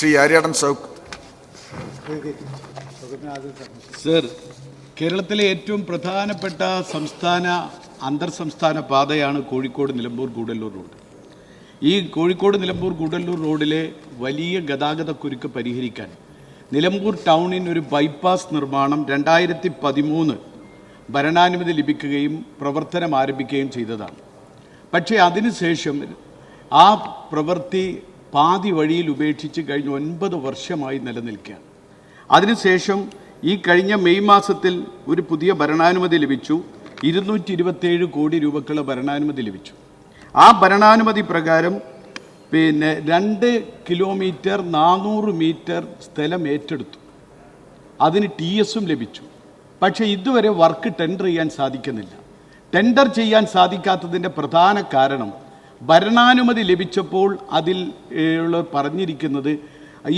Shri Aryadan Zauq sir കേരളത്തിലെ ഏറ്റവും പ്രധാനപ്പെട്ട സംസ്ഥാന അന്തർ സംസ്ഥാന പാതയാണ് കോഴിക്കോട് നിലമ്പൂർ ഗൂഡല്ലൂർ റോഡ്. ഈ കോഴിക്കോട് നിലമ്പൂർ ഗൂഡല്ലൂർ റോഡിലെ വലിയ ഗതാഗത കുരുക്ക് പരിഹരിക്കാൻ നിലമ്പൂർ ടൗണിന് ഒരു ബൈപ്പാസ് നിർമ്മാണം രണ്ടായിരത്തി പതിമൂന്ന് ഭരണാനുമതി ലഭിക്കുകയും പ്രവർത്തനം ആരംഭിക്കുകയും ചെയ്തതാണ്. പക്ഷേ അതിനുശേഷം ആ പ്രവൃത്തി പാതി വഴിയിൽ ഉപേക്ഷിച്ച് കഴിഞ്ഞ ഒൻപത് വർഷമായി നിലനിൽക്കുകയാണ്. അതിനുശേഷം ഈ കഴിഞ്ഞ മെയ് മാസത്തിൽ ഒരു പുതിയ ഭരണാനുമതി ലഭിച്ചു. ഇരുന്നൂറ്റി ഇരുപത്തേഴ് കോടി രൂപക്കുള്ള ഭരണാനുമതി ലഭിച്ചു. ആ ഭരണാനുമതി പ്രകാരം പിന്നെ രണ്ട് കിലോമീറ്റർ നാനൂറ് മീറ്റർ സ്ഥലം ഏറ്റെടുത്തു. അതിന് ടി എസും ലഭിച്ചു. പക്ഷേ ഇതുവരെ വർക്ക് ടെൻഡർ ചെയ്യാൻ സാധിക്കുന്നില്ല. ടെൻഡർ ചെയ്യാൻ സാധിക്കാത്തതിന്റെ പ്രധാന കാരണം ഭരണാനുമതി ലഭിച്ചപ്പോൾ അതിൽ ഉള്ളവർ ഉള്ള പറഞ്ഞിരിക്കുന്നത്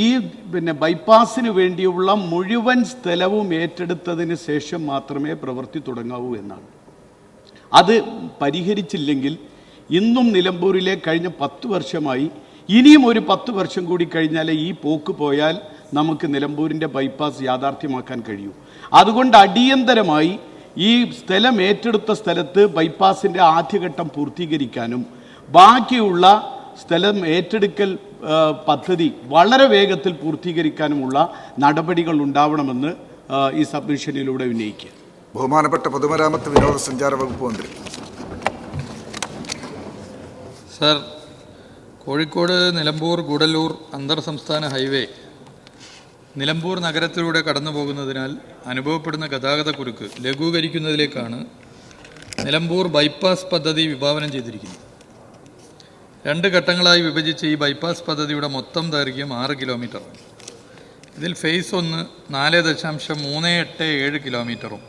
ഈ പിന്നെ ബൈപ്പാസിന് വേണ്ടിയുള്ള മുഴുവൻ സ്ഥലവും ഏറ്റെടുത്തതിന് ശേഷം മാത്രമേ പ്രവൃത്തി തുടങ്ങാവൂ എന്നാണ്. അത് പരിഹരിച്ചില്ലെങ്കിൽ ഇന്നും നിലമ്പൂരിലെ കഴിഞ്ഞ പത്ത് വർഷമായി ഇനിയും ഒരു പത്ത് വർഷം കൂടി കഴിഞ്ഞാലേ ഈ പോക്ക് പോയാൽ നമുക്ക് നിലമ്പൂരിന്റെ ബൈപ്പാസ് യാഥാർത്ഥ്യമാക്കാൻ കഴിയൂ. അതുകൊണ്ട് അടിയന്തരമായി ഈ സ്ഥലം ഏറ്റെടുത്ത സ്ഥലത്ത് ബൈപ്പാസിന്റെ ആദ്യഘട്ടം പൂർത്തീകരിക്കാനും ബാക്കിയുള്ള സ്ഥലം ഏറ്റെടുക്കൽ പദ്ധതി വളരെ വേഗത്തിൽ പൂർത്തീകരിക്കാനുമുള്ള നടപടികൾ ഉണ്ടാവണമെന്ന് ഈ സബ്മിഷനിലൂടെ ഉന്നയിക്കുക. ബഹുമാനപ്പെട്ട പൊതുമരാമത്ത് വിനോദസഞ്ചാര വകുപ്പ് മന്ത്രി. സർ കോഴിക്കോട് നിലമ്പൂർ ഗൂഡല്ലൂർ അന്തർ സംസ്ഥാന ഹൈവേ നിലമ്പൂർ നഗരത്തിലൂടെ കടന്നു പോകുന്നതിനാൽ അനുഭവപ്പെടുന്ന ഗതാഗത കുരുക്ക് ലഘൂകരിക്കുന്നതിലേക്കാണ് നിലമ്പൂർ ബൈപ്പാസ് പദ്ധതി വിഭാവനം ചെയ്തിരിക്കുന്നത്. രണ്ട് ഘട്ടങ്ങളായി വിഭജിച്ച ഈ ബൈപ്പാസ് പദ്ധതിയുടെ മൊത്തം ദൈർഘ്യം ആറ് കിലോമീറ്റർ ഇതിൽ ഫേസ് ഒന്ന് നാല് ദശാംശം മൂന്ന് എട്ട് ഏഴ് കിലോമീറ്ററും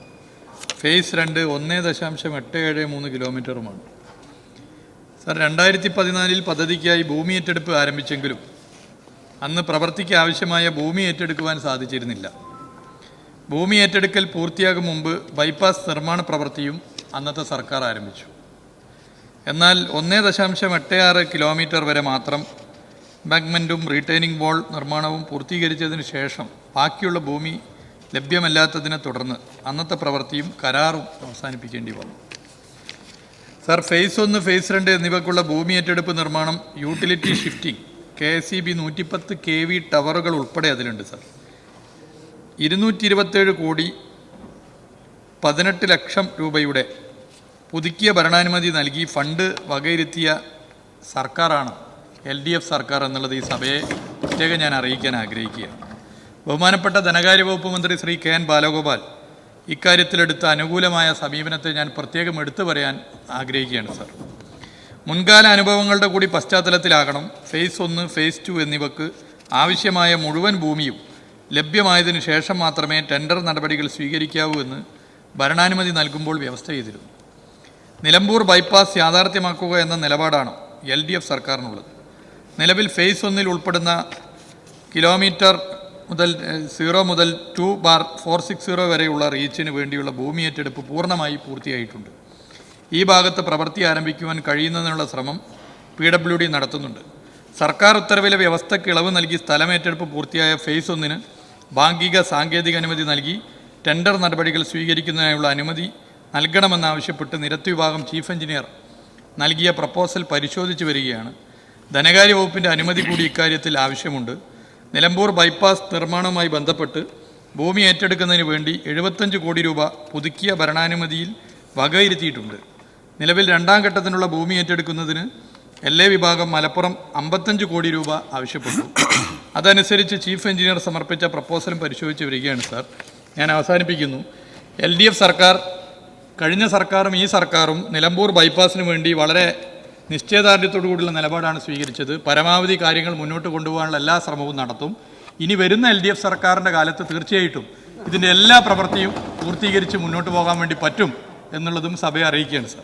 ഫേസ് രണ്ട് ഒന്ന് ദശാംശം എട്ട് ഏഴ് മൂന്ന് കിലോമീറ്ററുമാണ് സർ രണ്ടായിരത്തി പതിനാലിൽ പദ്ധതിക്കായി ഭൂമി ഏറ്റെടുപ്പ് ആരംഭിച്ചെങ്കിലും അന്ന് പ്രവൃത്തിക്ക് ആവശ്യമായ ഭൂമി ഏറ്റെടുക്കുവാൻ സാധിച്ചിരുന്നില്ല. ഭൂമി ഏറ്റെടുക്കൽ പൂർത്തിയാകും മുമ്പ് ബൈപ്പാസ് നിർമ്മാണ പ്രവൃത്തിയും അന്നത്തെ സർക്കാർ ആരംഭിച്ചു. എന്നാൽ ഒന്നേ ദശാംശം എട്ട് ആറ് കിലോമീറ്റർ വരെ മാത്രം ബാങ്ക്മെന്റും റീറ്റെയിനിങ് വാൾ നിർമ്മാണവും പൂർത്തീകരിച്ചതിന് ശേഷം ബാക്കിയുള്ള ഭൂമി ലഭ്യമല്ലാത്തതിനെ തുടർന്ന് അന്നത്തെ പ്രവൃത്തിയും കരാറും അവസാനിപ്പിക്കേണ്ടി വന്നു. സർ ഫേസ് ഒന്ന് ഫേസ് രണ്ട് എന്നിവയ്ക്കുള്ള ഭൂമി ഏറ്റെടുപ്പ് നിർമ്മാണം utility shifting K S E B നൂറ്റിപ്പത്ത് കെ വി ടവറുകൾ ഉൾപ്പെടെ അതിലുണ്ട് സർ. ഇരുന്നൂറ്റി ഇരുപത്തേഴ് കോടി പതിനെട്ട് ലക്ഷം രൂപയുടെ പുതുക്കിയ ഭരണാനുമതി നൽകി ഫണ്ട് വകയിരുത്തിയ സർക്കാരാണ് എൽ ഡി എഫ് സർക്കാർ എന്നുള്ളത് ഈ സഭയെ പ്രത്യേകം ഞാൻ അറിയിക്കാൻ ആഗ്രഹിക്കുകയാണ്. ബഹുമാനപ്പെട്ട ധനകാര്യ വകുപ്പ് മന്ത്രി ശ്രീ കെ എൻ ബാലഗോപാൽ ഇക്കാര്യത്തിലെടുത്ത അനുകൂലമായ സമീപനത്തെ ഞാൻ പ്രത്യേകം എടുത്തു പറയാൻ ആഗ്രഹിക്കുകയാണ് സർ. മുൻകാല അനുഭവങ്ങളുടെ കൂടി പശ്ചാത്തലത്തിലാകണം. ഫേസ് ഒന്ന് ഫേസ് ടു എന്നിവക്ക് ആവശ്യമായ മുഴുവൻ ഭൂമിയും ലഭ്യമായതിനു ശേഷം മാത്രമേ ടെൻഡർ നടപടികൾ സ്വീകരിക്കാവൂ എന്ന് ഭരണാനുമതി നൽകുമ്പോൾ വ്യവസ്ഥ ചെയ്തിരുന്നു. നിലമ്പൂർ ബൈപ്പാസ് യാഥാർത്ഥ്യമാക്കുക എന്ന നിലപാടാണ് എൽ ഡി എഫ് സർക്കാരിനുള്ളത്. നിലവിൽ ഫേസ് ഒന്നിൽ ഉൾപ്പെടുന്ന കിലോമീറ്റർ മുതൽ സീറോ മുതൽ two bar four six zero വരെയുള്ള റീച്ചിന് വേണ്ടിയുള്ള ഭൂമി ഏറ്റെടുപ്പ് പൂർണമായി പൂർത്തിയായിട്ടുണ്ട്. ഈ ഭാഗത്ത് പ്രവൃത്തി ആരംഭിക്കുവാൻ കഴിയുന്നതിനുള്ള ശ്രമം പി ഡബ്ല്യു ഡി നടത്തുന്നുണ്ട്. സർക്കാർ ഉത്തരവിലെ വ്യവസ്ഥയ്ക്ക് ഇളവ് നൽകി സ്ഥലമേറ്റെടുപ്പ് പൂർത്തിയായ ഫേസ് ഒന്നിന് ഭാഗിക സാങ്കേതിക അനുമതി നൽകി ടെൻഡർ നടപടികൾ സ്വീകരിക്കുന്നതിനായുള്ള അനുമതി നൽകണമെന്നാവശ്യപ്പെട്ട് നിരത്ത് വിഭാഗം ചീഫ് എഞ്ചിനീയർ നൽകിയ പ്രപ്പോസൽ പരിശോധിച്ചു വരികയാണ്. ധനകാര്യ വകുപ്പിന്റെ അനുമതി കൂടി ഇക്കാര്യത്തിൽ ആവശ്യമുണ്ട്. നിലമ്പൂർ ബൈപ്പാസ് നിർമ്മാണവുമായി ബന്ധപ്പെട്ട് ഭൂമി ഏറ്റെടുക്കുന്നതിന് വേണ്ടി എഴുപത്തഞ്ച് കോടി രൂപ പുതുക്കിയ ഭരണാനുമതിയിൽ വകയിരുത്തിയിട്ടുണ്ട്. നിലവിൽ രണ്ടാം ഘട്ടത്തിനുള്ള ഭൂമി ഏറ്റെടുക്കുന്നതിന് എൽ എ വിഭാഗം മലപ്പുറം അമ്പത്തഞ്ച് കോടി രൂപ ആവശ്യപ്പെട്ടു. അതനുസരിച്ച് ചീഫ് എഞ്ചിനീയർ സമർപ്പിച്ച പ്രപ്പോസലും പരിശോധിച്ച് വരികയാണ് സാർ. ഞാൻ അവസാനിപ്പിക്കുന്നു. എൽ സർക്കാർ കഴിഞ്ഞ സർക്കാരും ഈ സർക്കാരും നിലമ്പൂർ ബൈപ്പാസിന് വേണ്ടി വളരെ നിശ്ചയദാർഢ്യത്തോടു കൂടിയുള്ള നിലപാടാണ് സ്വീകരിച്ചത്. പരമാവധി കാര്യങ്ങൾ മുന്നോട്ട് കൊണ്ടുപോകാനുള്ള എല്ലാ ശ്രമവും നടത്തും. ഇനി വരുന്ന എൽ ഡി എഫ് സർക്കാരിന്റെ കാലത്ത് തീർച്ചയായിട്ടും ഇതിന്റെ എല്ലാ പ്രവൃത്തിയും പൂർത്തീകരിച്ച് മുന്നോട്ട് പോകാൻ വേണ്ടി പറ്റും എന്നുള്ളതും സഭയെ അറിയിക്കുകയാണ് സാർ.